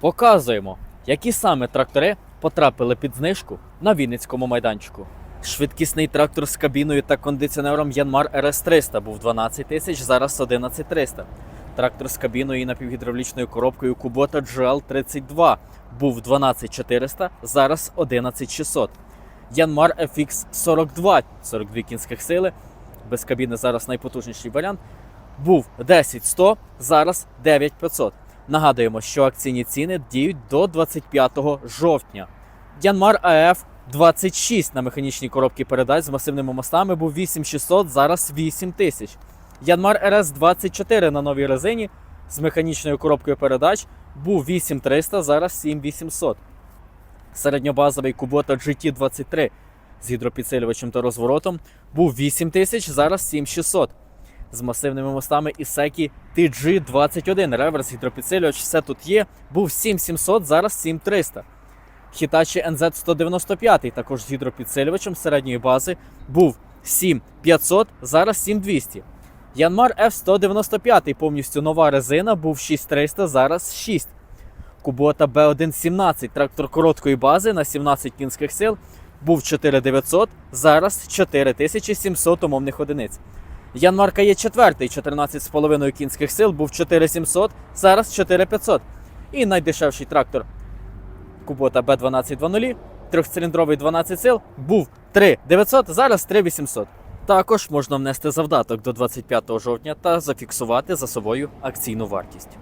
Показуємо, які саме трактори потрапили під знижку на Вінницькому майданчику. Швидкісний трактор з кабіною та кондиціонером Янмар РС 300 був 12 тисяч, зараз 11 300. Трактор з кабіною і напівгідравлічною коробкою Kubota GL32 був 12 400, зараз 11 600. Янмар FX 42, 42 кінських сили. Без кабіни зараз найпотужніший варіант. Був 10 100, зараз 9 500. Нагадуємо, що акційні ціни діють до 25 жовтня. Янмар АФ 26 на механічній коробці передач з масивними мостами був 8600, зараз 8000. Янмар РС 24 на новій резині з механічною коробкою передач був 8300, зараз 7800. Середньобазовий Kubota GT23 з гідропідсилювачем та розворотом був 8000, зараз 7600 з масивними мостами Ісекі TG21. Реверс, гідропідсилювач, все тут є. Був 7700, зараз 7300. Hitachi NZ195, також з гідропідсилювачем середньої бази, був 7500, зараз 7200. Янмар F195, повністю нова резина, був 6300, зараз 6. Kubota B117, трактор короткої бази на 17 кінських сил, був 4900, зараз 4700 умовних одиниць. Янмарка є четвертий, 14,5 кінських сил, був 4700, зараз 4500. І найдешевший трактор Кубота B1220, трьохциліндровий 12 сил, був 3900, зараз 3800. Також можна внести завдаток до 25 жовтня та зафіксувати за собою акційну вартість.